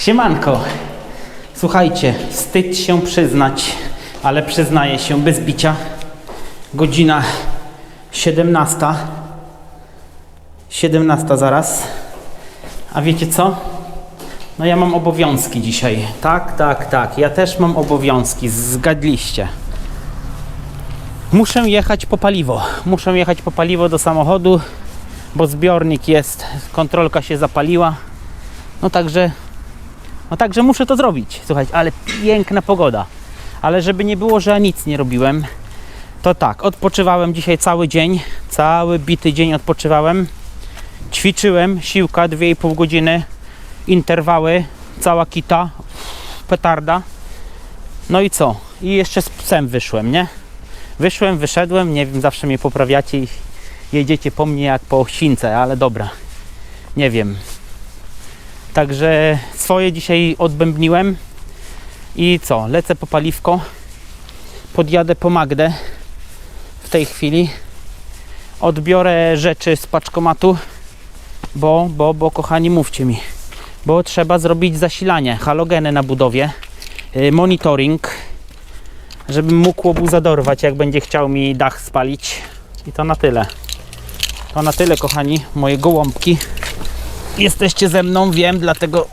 Siemanko. Słuchajcie, wstyd się przyznać, ale przyznaję się bez bicia. Godzina 17. 17 zaraz. A wiecie co? No ja mam obowiązki dzisiaj. Tak, tak, tak. Ja też mam obowiązki. Zgadliście. Muszę jechać po paliwo. Muszę jechać po paliwo do samochodu, bo zbiornik jest, kontrolka się zapaliła. No także, no także muszę to zrobić. Słuchajcie, ale piękna pogoda. Ale żeby nie było, że nic nie robiłem, to tak, odpoczywałem dzisiaj cały dzień, cały bity dzień odpoczywałem. Ćwiczyłem, siłka 2,5 godziny, interwały, cała kita, petarda. No i co? I jeszcze z psem wyszłem, nie? Wyszłem, wyszedłem, nie wiem, zawsze mnie poprawiacie i jedziecie po mnie jak po owsince, ale dobra. Nie wiem. Także swoje dzisiaj odbębniłem. I co? Lecę po paliwko. Podjadę po Magdę w tej chwili. Odbiorę rzeczy z paczkomatu, bo, bo, bo kochani, mówcie mi. Bo trzeba zrobić zasilanie, halogeny na budowie, yy, monitoring, żebym mógł łobuza dorwać, jak będzie chciał mi dach spalić. I to na tyle. To na tyle, kochani, moje gołąbki. Jesteście ze mną, wiem, dlatego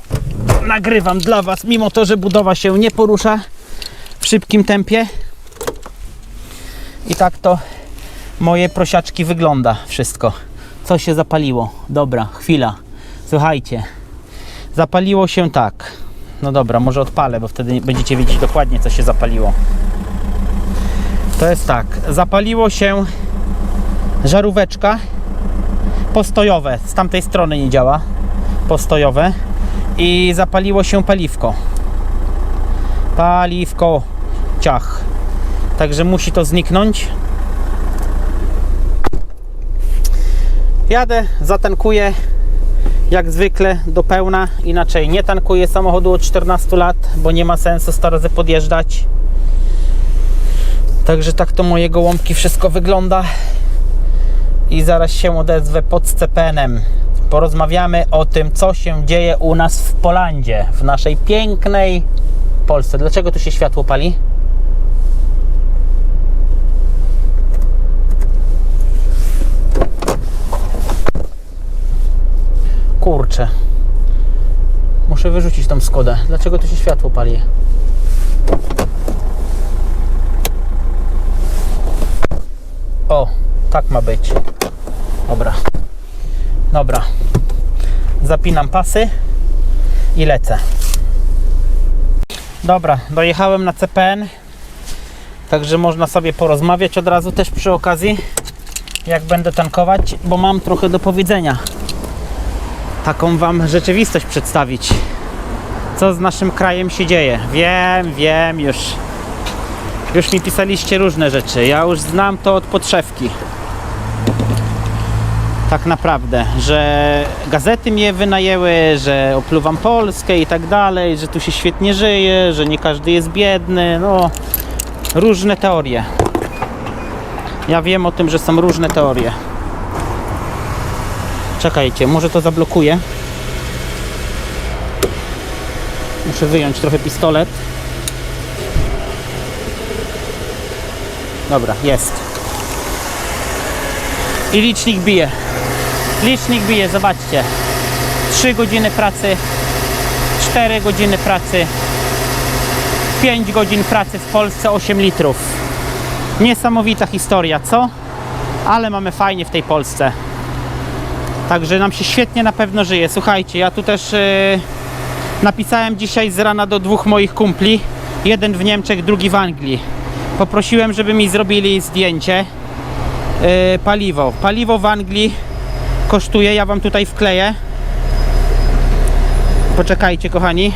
nagrywam dla Was, mimo to, że budowa się nie porusza w szybkim tempie. I tak to moje prosiaczki wygląda wszystko. Co się zapaliło? Dobra, chwila. Słuchajcie, zapaliło się tak. No dobra, może odpalę, bo wtedy będziecie wiedzieć dokładnie, co się zapaliło. To jest tak, zapaliło się żaróweczka postojowe, z tamtej strony nie działa, postojowe i zapaliło się paliwko. Paliwko, ciach. Także musi to zniknąć. Jadę, zatankuję jak zwykle do pełna, inaczej nie tankuję samochodu od 14 lat, bo nie ma sensu 100 razy podjeżdżać. Także tak to moje gołąbki wszystko wygląda. I zaraz się odezwę pod Scepenem. Porozmawiamy o tym, co się dzieje u nas w Polandzie, w naszej pięknej Polsce. Dlaczego tu się światło pali? Kurczę. Muszę wyrzucić tą Skodę. Dlaczego tu się światło pali? O, tak ma być. Dobra. Dobra. Zapinam pasy i lecę. Dobra, dojechałem na CPN. Także można sobie porozmawiać od razu też przy okazji, jak będę tankować, bo mam trochę do powiedzenia. Taką Wam rzeczywistość przedstawić. Co z naszym krajem się dzieje? Wiem, wiem już. Już mi pisaliście różne rzeczy. Ja już znam to od podszewki. Tak naprawdę, że gazety mnie wynajęły, że opluwam Polskę i tak dalej, że tu się świetnie żyje, że nie każdy jest biedny. No, różne teorie. Ja wiem o tym, że są różne teorie. Czekajcie, może to zablokuję. Muszę wyjąć trochę pistolet. Dobra, jest. I licznik bije. Licznik bije, zobaczcie. 3 godziny pracy, 4 godziny pracy, 5 godzin pracy w Polsce, 8 litrów. Niesamowita historia, co? Ale mamy fajnie w tej Polsce. Także nam się świetnie na pewno żyje. Słuchajcie, ja tu też yy, napisałem dzisiaj z rana do dwóch moich kumpli. Jeden w Niemczech, drugi w Anglii. Poprosiłem, żeby mi zrobili zdjęcie. Yy, paliwo. Paliwo w Anglii kosztuje, ja wam tutaj wkleję. Poczekajcie, kochani.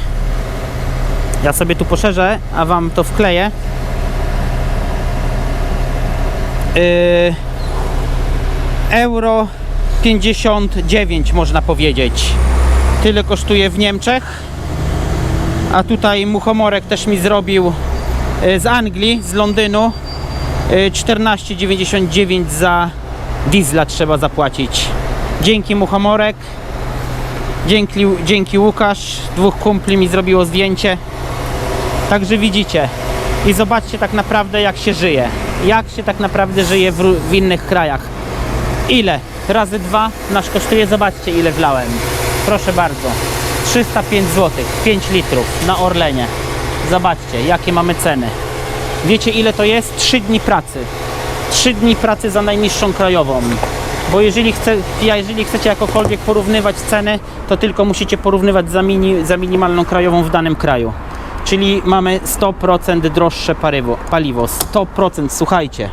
Ja sobie tu poszerzę, a wam to wkleję. Yy, euro 59 można powiedzieć. Tyle kosztuje w Niemczech. A tutaj Muchomorek też mi zrobił y, z Anglii, z Londynu. y, 14,99 za diesla trzeba zapłacić. Dzięki Muchomorek. Dzięki, dzięki Łukasz, dwóch kumpli mi zrobiło zdjęcie. Także widzicie i zobaczcie tak naprawdę jak się żyje. Jak się tak naprawdę żyje w, w innych krajach. Ile? Razy dwa nasz kosztuje, zobaczcie ile wlałem. Proszę bardzo. 305 zł, 5 litrów na Orlenie. Zobaczcie, jakie mamy ceny. Wiecie ile to jest? 3 dni pracy. 3 dni pracy za najniższą krajową. Bo jeżeli, chce, jeżeli chcecie jakokolwiek porównywać ceny, to tylko musicie porównywać za, mini, za minimalną krajową w danym kraju. Czyli mamy 100% droższe paliwo. paliwo. 100%, słuchajcie.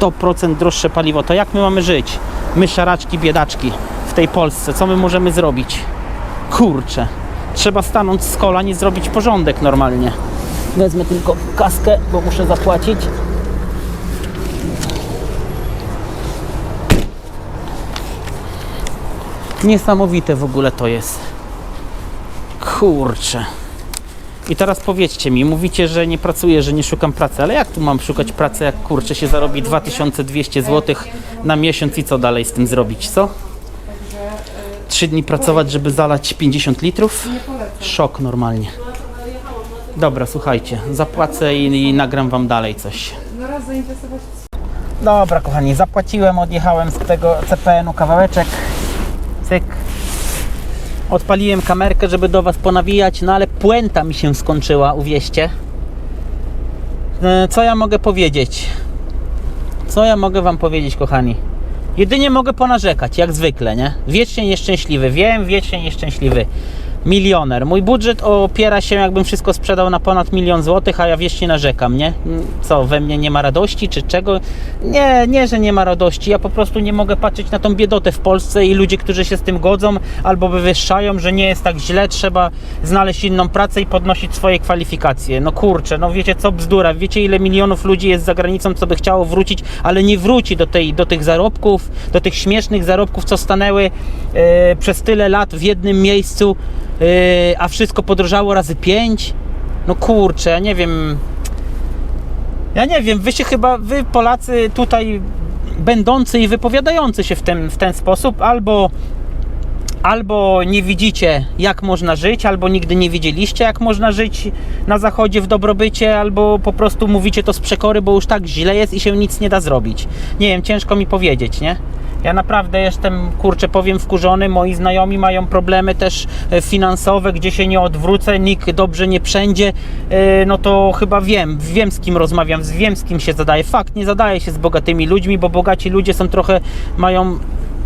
100% droższe paliwo. To jak my mamy żyć? My szaraczki, biedaczki w tej Polsce. Co my możemy zrobić? Kurczę. Trzeba stanąć z kolan i zrobić porządek normalnie. Wezmę tylko kaskę, bo muszę zapłacić. Niesamowite w ogóle to jest. Kurczę. I teraz powiedzcie mi, mówicie, że nie pracuję, że nie szukam pracy, ale jak tu mam szukać pracy, jak kurczę się zarobi 2200 zł na miesiąc i co dalej z tym zrobić, co? Trzy dni pracować, żeby zalać 50 litrów? Szok normalnie. Dobra, słuchajcie, zapłacę i, i nagram wam dalej coś. Dobra, kochani, zapłaciłem, odjechałem z tego CPN-u kawałeczek. Cyk. Odpaliłem kamerkę, żeby do Was ponawijać, no ale puenta mi się skończyła, uwieście. E, Co ja mogę powiedzieć? Co ja mogę Wam powiedzieć, kochani? Jedynie mogę ponarzekać, jak zwykle, nie? Wiecznie nieszczęśliwy, wiem, wiecznie nieszczęśliwy. Milioner. Mój budżet opiera się, jakbym wszystko sprzedał na ponad milion złotych, a ja wiecznie narzekam, nie? Mm, Co, we mnie nie ma radości, czy czego? Nie, nie, że nie ma radości. Ja po prostu nie mogę patrzeć na tą biedotę w Polsce i ludzie, którzy się z tym godzą albo wywyższają, że nie jest tak źle, trzeba znaleźć inną pracę i podnosić swoje kwalifikacje. No kurczę, no wiecie co, bzdura. Wiecie ile milionów ludzi jest za granicą, co by chciało wrócić, ale nie wróci do, tej, do tych zarobków, do tych śmiesznych zarobków, co stanęły e, przez tyle lat w jednym miejscu, e, a wszystko podrożało razy pięć. No kurczę, ja nie wiem, ja nie wiem, wy się chyba, wy Polacy tutaj będący i wypowiadający się w ten, w ten sposób, albo, albo nie widzicie, jak można żyć, albo nigdy nie widzieliście, jak można żyć na zachodzie w dobrobycie, albo po prostu mówicie to z przekory, bo już tak źle jest i się nic nie da zrobić. Nie wiem, ciężko mi powiedzieć, nie? Ja naprawdę jestem, kurczę, powiem wkurzony. Moi znajomi mają problemy też e, finansowe, gdzie się nie odwrócę, nikt dobrze nie wszędzie. E, No to chyba wiem, wiem z kim rozmawiam, wiem z kim się zadaje. Fakt, nie zadaje się z bogatymi ludźmi, bo bogaci ludzie są trochę, mają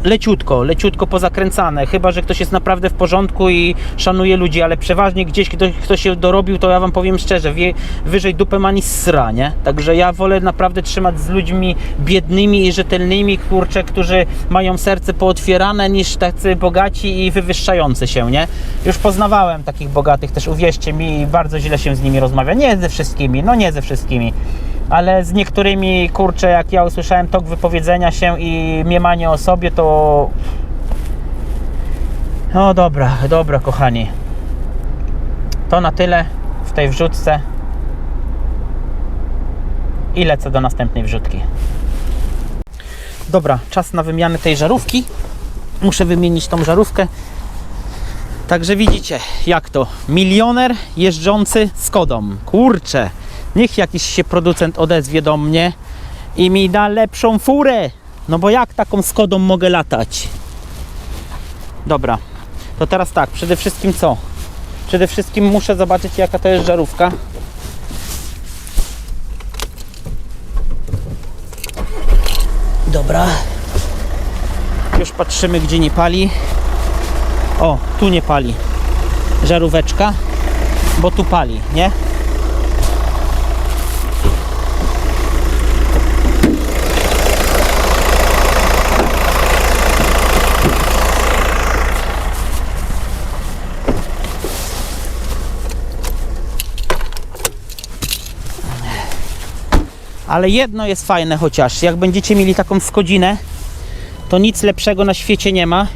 leciutko, leciutko pozakręcane. Chyba, że ktoś jest naprawdę w porządku i szanuje ludzi, ale przeważnie gdzieś ktoś, kto się dorobił, to ja wam powiem szczerze, wie, wyżej dupę ma niż sra, nie? Także ja wolę naprawdę trzymać z ludźmi biednymi i rzetelnymi, kurczę, którzy mają serce pootwierane, niż tacy bogaci i wywyższający się, nie? Już poznawałem takich bogatych też, uwierzcie mi, bardzo źle się z nimi rozmawia. Nie ze wszystkimi, no nie ze wszystkimi ale z niektórymi, kurczę, jak ja usłyszałem tok wypowiedzenia się i miemanie o sobie, to... No dobra, dobra, kochani. To na tyle w tej wrzutce. I lecę do następnej wrzutki. Dobra, czas na wymianę tej żarówki. Muszę wymienić tą żarówkę. Także widzicie, jak to. Milioner jeżdżący z kodą. Kurczę, niech jakiś się producent odezwie do mnie i mi da lepszą furę. No bo jak taką Skodą mogę latać? Dobra, to teraz tak, przede wszystkim co? Przede wszystkim muszę zobaczyć jaka to jest żarówka. Dobra. Już patrzymy gdzie nie pali. O, tu nie pali. Żaróweczka, bo tu pali, nie? Ale jedno jest fajne chociaż, jak będziecie mieli taką skodzinę, to nic lepszego na świecie nie ma.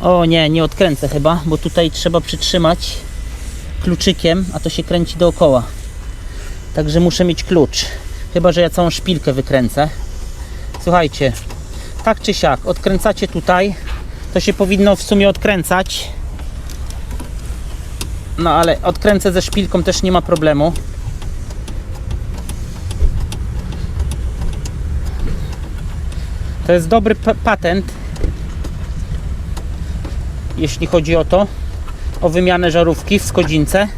O nie, nie odkręcę chyba, bo tutaj trzeba przytrzymać kluczykiem, a to się kręci dookoła. Także muszę mieć klucz. Chyba, że ja całą szpilkę wykręcę. Słuchajcie, tak czy siak, odkręcacie tutaj, to się powinno w sumie odkręcać. No ale odkręcę ze szpilką też nie ma problemu. To jest dobry pa- patent, jeśli chodzi o to, o wymianę żarówki w Skodzince,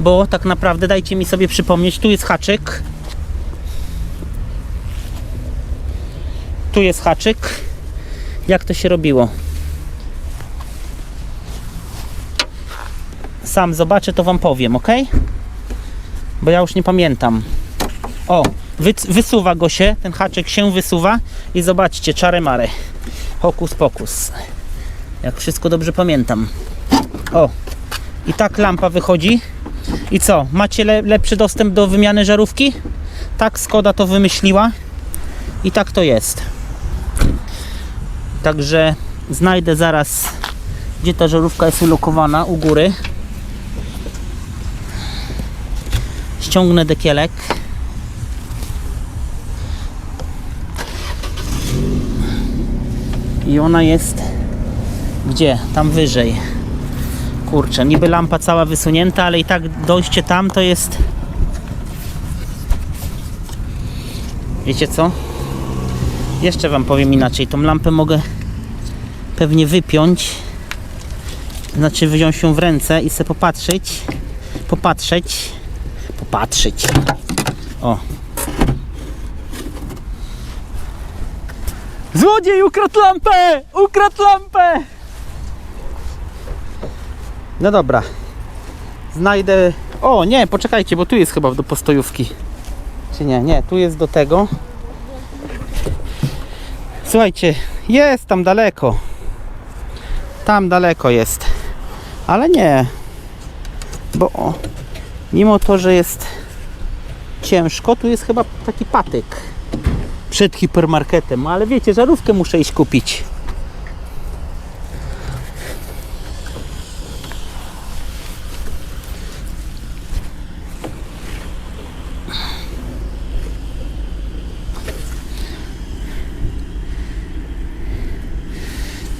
bo tak naprawdę dajcie mi sobie przypomnieć, tu jest haczyk, tu jest haczyk, jak to się robiło. Sam zobaczę, to wam powiem, ok? Bo ja już nie pamiętam. O, wy, wysuwa go się, ten haczyk się wysuwa i zobaczcie, czary mary. Hokus pokus. Jak wszystko dobrze pamiętam. O, i tak lampa wychodzi. I co, macie le, lepszy dostęp do wymiany żarówki? Tak Skoda to wymyśliła i tak to jest. Także znajdę zaraz, gdzie ta żarówka jest ulokowana u góry. Ściągnę dekielek. I ona jest gdzie? Tam wyżej. Kurczę, niby lampa cała wysunięta, ale i tak dojście tam to jest. Wiecie co? Jeszcze wam powiem inaczej. Tą lampę mogę pewnie wypiąć. Znaczy wziąć ją w ręce i sobie popatrzeć. Popatrzeć. Popatrzeć. O. Złodziej ukradł lampę! Ukradł lampę! No dobra. Znajdę... O, nie, poczekajcie, bo tu jest chyba do postojówki. Czy nie? Nie, tu jest do tego. Słuchajcie, jest tam daleko. Tam daleko jest. Ale nie. Bo o, mimo to, że jest ciężko, tu jest chyba taki patyk przed hipermarketem. Ale wiecie, żarówkę muszę iść kupić.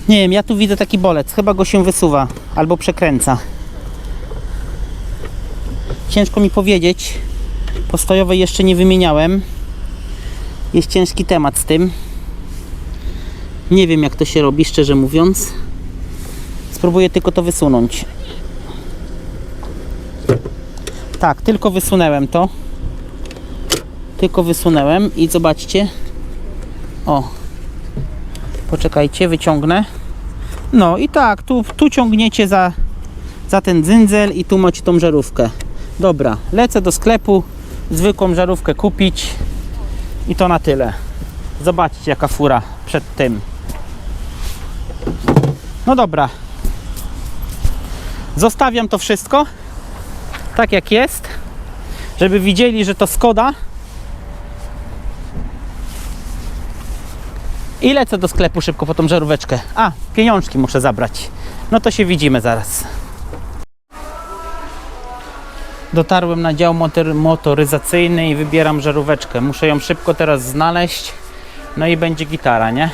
Nie wiem, ja tu widzę taki bolec. Chyba go się wysuwa albo przekręca. Ciężko mi powiedzieć. Postojowej jeszcze nie wymieniałem. Jest ciężki temat z tym. Nie wiem jak to się robi, szczerze mówiąc. Spróbuję tylko to wysunąć. Tak, tylko wysunęłem to. Tylko wysunęłem i zobaczcie. O. Poczekajcie, wyciągnę. No i tak, tu, tu ciągniecie za, za ten dzyndzel i tu macie tą żarówkę. Dobra, lecę do sklepu, zwykłą żarówkę kupić i to na tyle. Zobaczcie jaka fura przed tym. No dobra. Zostawiam to wszystko tak jak jest, żeby widzieli, że to Skoda. I lecę do sklepu szybko po tą żaróweczkę. A, pieniążki muszę zabrać. No to się widzimy zaraz. Dotarłem na dział motor, motoryzacyjny i wybieram żaróweczkę. Muszę ją szybko teraz znaleźć. No i będzie gitara, nie?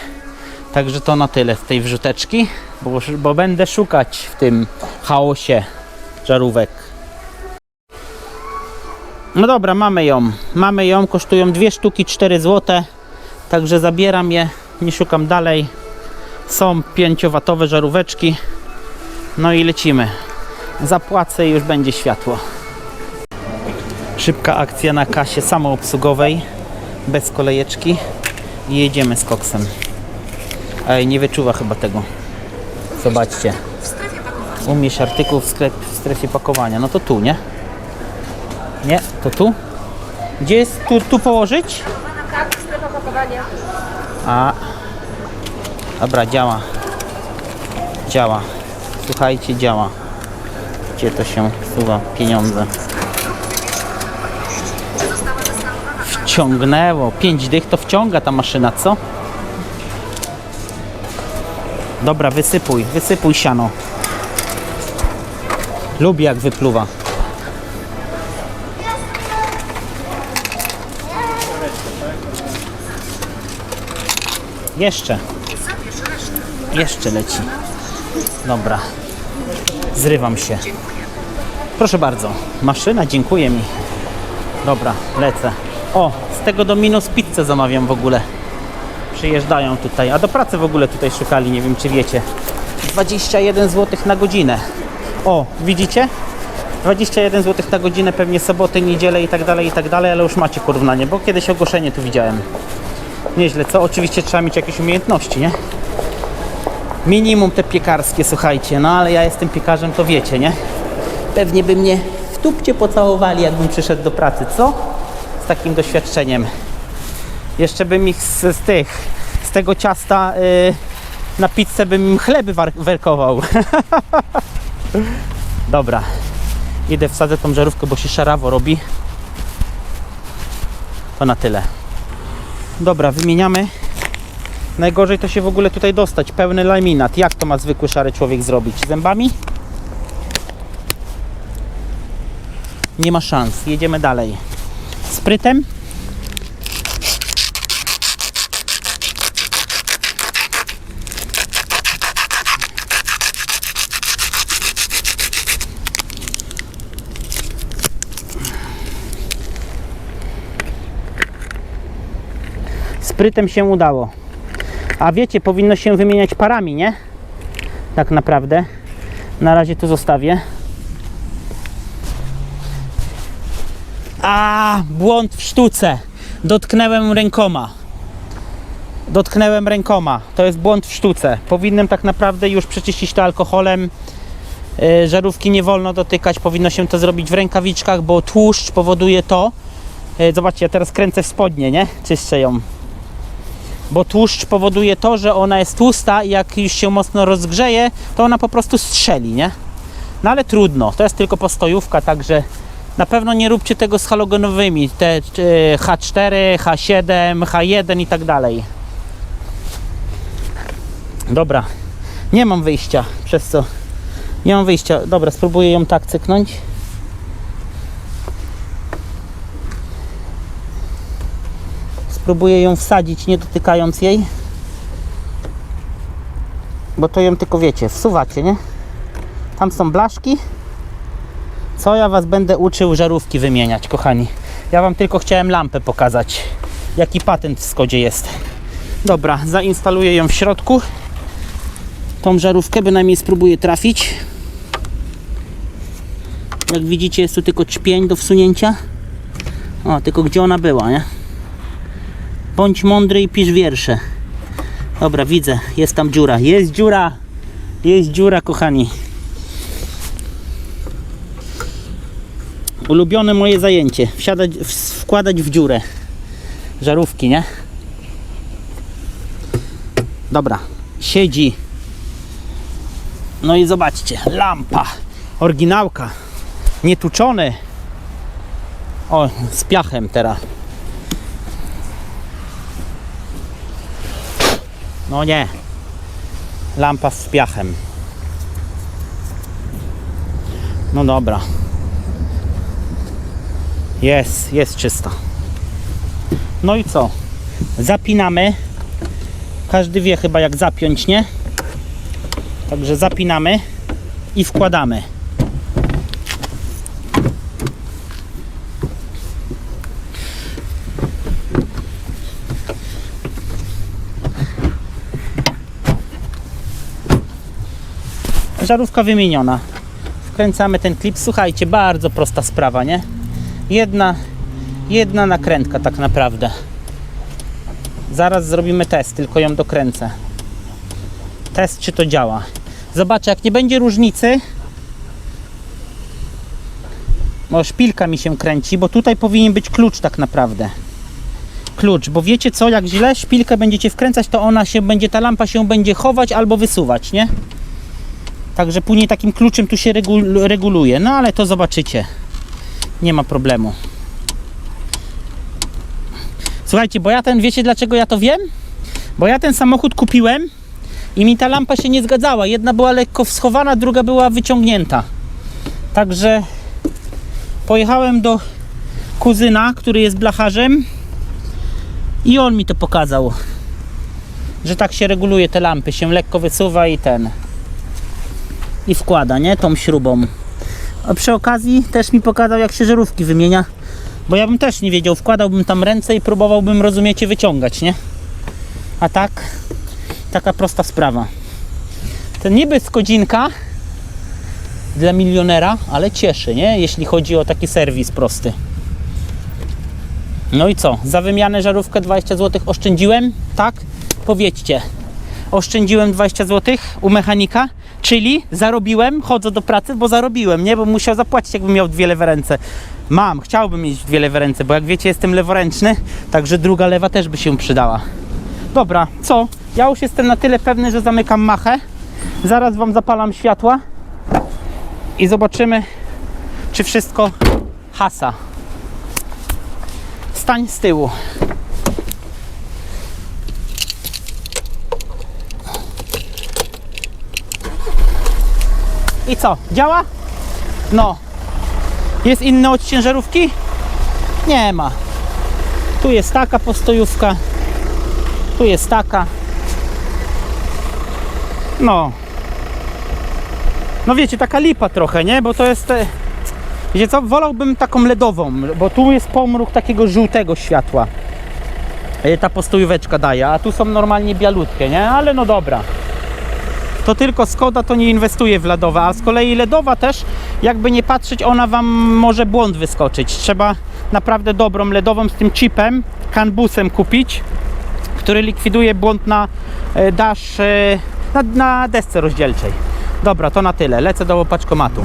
Także to na tyle z tej wrzuteczki, bo, bo będę szukać w tym chaosie żarówek. No dobra, mamy ją. Mamy ją, kosztują dwie sztuki 4 zł. Także zabieram je, nie szukam dalej. Są 5-watowe żaróweczki. No i lecimy. Zapłacę i już będzie światło. Szybka akcja na kasie samoobsługowej, bez kolejeczki i jedziemy z koksem. Ej, nie wyczuwa chyba tego. Zobaczcie. Umieść artykuł w, sklep, w strefie pakowania. No to tu, nie? Nie, to tu? Gdzie jest tu, tu położyć? Tak, pakowania. A. Dobra, działa. Działa. Słuchajcie, działa. Gdzie to się wsuwa pieniądze? Wciągnęło. 5 dych to wciąga ta maszyna, co? Dobra, wysypuj, wysypuj siano. Lubię jak wypluwa. Jeszcze. Jeszcze leci. Dobra. Zrywam się. Proszę bardzo. Maszyna, dziękuję mi. Dobra, lecę. O, tego do minus pizzę zamawiam w ogóle. Przyjeżdżają tutaj, a do pracy w ogóle tutaj szukali, nie wiem czy wiecie. 21 zł na godzinę. O, widzicie? 21 zł na godzinę, pewnie soboty, niedzielę i tak dalej, i tak dalej, ale już macie porównanie, bo kiedyś ogłoszenie tu widziałem. Nieźle, co? Oczywiście trzeba mieć jakieś umiejętności, nie? Minimum te piekarskie, słuchajcie, no ale ja jestem piekarzem, to wiecie, nie? Pewnie by mnie w tupcie pocałowali, jakbym przyszedł do pracy, co? Takim doświadczeniem. Jeszcze bym ich z, z tych, z tego ciasta y, na pizzę bym chleby werkował. Dobra. Idę wsadzę tą żarówkę, bo się szarawo robi. To na tyle. Dobra, wymieniamy. Najgorzej to się w ogóle tutaj dostać. Pełny laminat. Jak to ma zwykły szary człowiek zrobić? Zębami? Nie ma szans. Jedziemy dalej. Sprytem? Sprytem się udało. A wiecie, powinno się wymieniać parami, nie? Tak naprawdę. Na razie tu zostawię. A, błąd w sztuce. Dotknęłem rękoma. Dotknęłem rękoma. To jest błąd w sztuce. Powinienem tak naprawdę już przeczyścić to alkoholem. Yy, żarówki nie wolno dotykać. Powinno się to zrobić w rękawiczkach, bo tłuszcz powoduje to. Yy, zobaczcie, ja teraz kręcę w spodnie, nie? Czyszczę ją bo tłuszcz powoduje to, że ona jest tłusta i jak już się mocno rozgrzeje, to ona po prostu strzeli, nie? No ale trudno, to jest tylko postojówka, także na pewno nie róbcie tego z halogenowymi, te e, H4, H7, H1 i tak dalej. Dobra, nie mam wyjścia, przez co nie mam wyjścia. Dobra, spróbuję ją tak cyknąć. Spróbuję ją wsadzić, nie dotykając jej. Bo to ją tylko wiecie, wsuwacie, nie? Tam są blaszki. Co ja was będę uczył żarówki wymieniać, kochani? Ja wam tylko chciałem lampę pokazać. Jaki patent w Skodzie jest. Dobra, zainstaluję ją w środku. Tą żarówkę bynajmniej spróbuję trafić. Jak widzicie jest tu tylko czpień do wsunięcia. O, tylko gdzie ona była, nie? Bądź mądry i pisz wiersze. Dobra, widzę, jest tam dziura. Jest dziura! Jest dziura, kochani. Ulubione moje zajęcie. Wsiadać, wkładać w dziurę. Żarówki, nie? Dobra, siedzi. No i zobaczcie, lampa. Oryginałka. Nietuczony. O, z piachem teraz. No nie. Lampa z piachem. No dobra. Jest, jest czysta. No i co? Zapinamy. Każdy wie chyba jak zapiąć, nie? Także zapinamy i wkładamy. Żarówka wymieniona. Wkręcamy ten klip. Słuchajcie, bardzo prosta sprawa, nie? Jedna, jedna nakrętka tak naprawdę. Zaraz zrobimy test, tylko ją dokręcę. Test, czy to działa. Zobaczę, jak nie będzie różnicy, bo szpilka mi się kręci, bo tutaj powinien być klucz tak naprawdę. Klucz, bo wiecie co, jak źle szpilkę będziecie wkręcać, to ona się będzie, ta lampa się będzie chować albo wysuwać, nie? Także później takim kluczem tu się regul reguluje. No ale to zobaczycie. Nie ma problemu. Słuchajcie, bo ja ten, wiecie dlaczego ja to wiem? Bo ja ten samochód kupiłem i mi ta lampa się nie zgadzała. Jedna była lekko schowana, druga była wyciągnięta. Także pojechałem do kuzyna, który jest blacharzem i on mi to pokazał. że tak się reguluje te lampy, się lekko wysuwa i ten i wkłada, nie? Tą śrubą. A przy okazji też mi pokazał jak się żarówki wymienia, bo ja bym też nie wiedział, wkładałbym tam ręce i próbowałbym, rozumiecie, wyciągać, nie? A tak, taka prosta sprawa. Ten niby skodzinka dla milionera, ale cieszy, nie? Jeśli chodzi o taki serwis prosty. No i co? Za wymianę żarówkę 20 zł oszczędziłem? Tak? Powiedzcie. Oszczędziłem 20 zł u mechanika, czyli zarobiłem, chodzę do pracy, bo zarobiłem, nie? Bo musiał zapłacić, jakbym miał dwie lewe ręce. Mam, chciałbym mieć dwie lewe ręce, bo jak wiecie, jestem leworęczny, także druga lewa też by się przydała. Dobra, co? Ja już jestem na tyle pewny, że zamykam machę. Zaraz Wam zapalam światła i zobaczymy, czy wszystko hasa. Stań z tyłu. I co? Działa? No. Jest inny od ciężarówki? Nie ma. Tu jest taka postojówka. Tu jest taka. No. No wiecie, taka lipa trochę, nie? Bo to jest... e, Wiecie co? Wolałbym taką LEDową, bo tu jest pomruch takiego żółtego światła. E, Ta postojóweczka daje, a tu są normalnie bialutkie, nie? Ale no dobra. To tylko Skoda to nie inwestuje w LEDowe, a z kolei LEDowa też, jakby nie patrzeć, ona Wam może błąd wyskoczyć. Trzeba naprawdę dobrą LEDową z tym chipem, kanbusem kupić, który likwiduje błąd na e, dash, e, na, na desce rozdzielczej. Dobra, to na tyle. Lecę do opaczkomatu.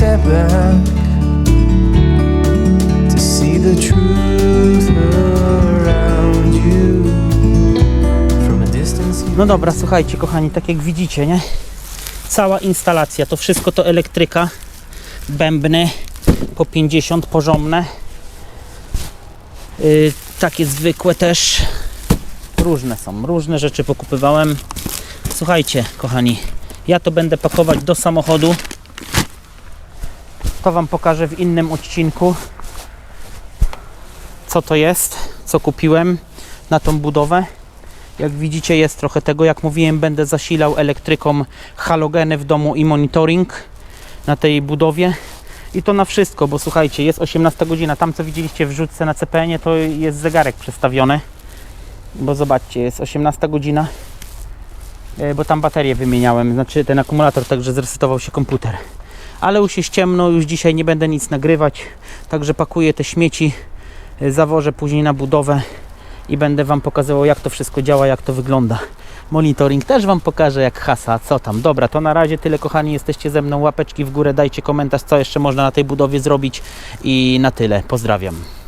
Step back to see the truth around you from a distance. No dobra, słuchajcie, kochani, tak jak widzicie, nie? Cała instalacja, to wszystko to elektryka, bębny po 50 porządne. Yy, takie zwykłe też. Różne są, różne rzeczy pokupywałem. Słuchajcie, kochani, ja to będę pakować do samochodu. To Wam pokażę w innym odcinku, co to jest, co kupiłem na tą budowę. Jak widzicie jest trochę tego, jak mówiłem, będę zasilał elektryką halogeny w domu i monitoring na tej budowie. I to na wszystko, bo słuchajcie, jest 18 godzina. Tam co widzieliście w rzutce na CPN, to jest zegarek przestawiony. Bo zobaczcie, jest 18 godzina. E, Bo tam baterię wymieniałem, znaczy ten akumulator, także zresetował się komputer. Ale już jest ciemno, już dzisiaj nie będę nic nagrywać. Także pakuję te śmieci, e, zawożę później na budowę i będę Wam pokazywał jak to wszystko działa, jak to wygląda. Monitoring też Wam pokażę jak hasa, co tam. Dobra, to na razie tyle kochani, jesteście ze mną, łapeczki w górę, dajcie komentarz co jeszcze można na tej budowie zrobić i na tyle. Pozdrawiam.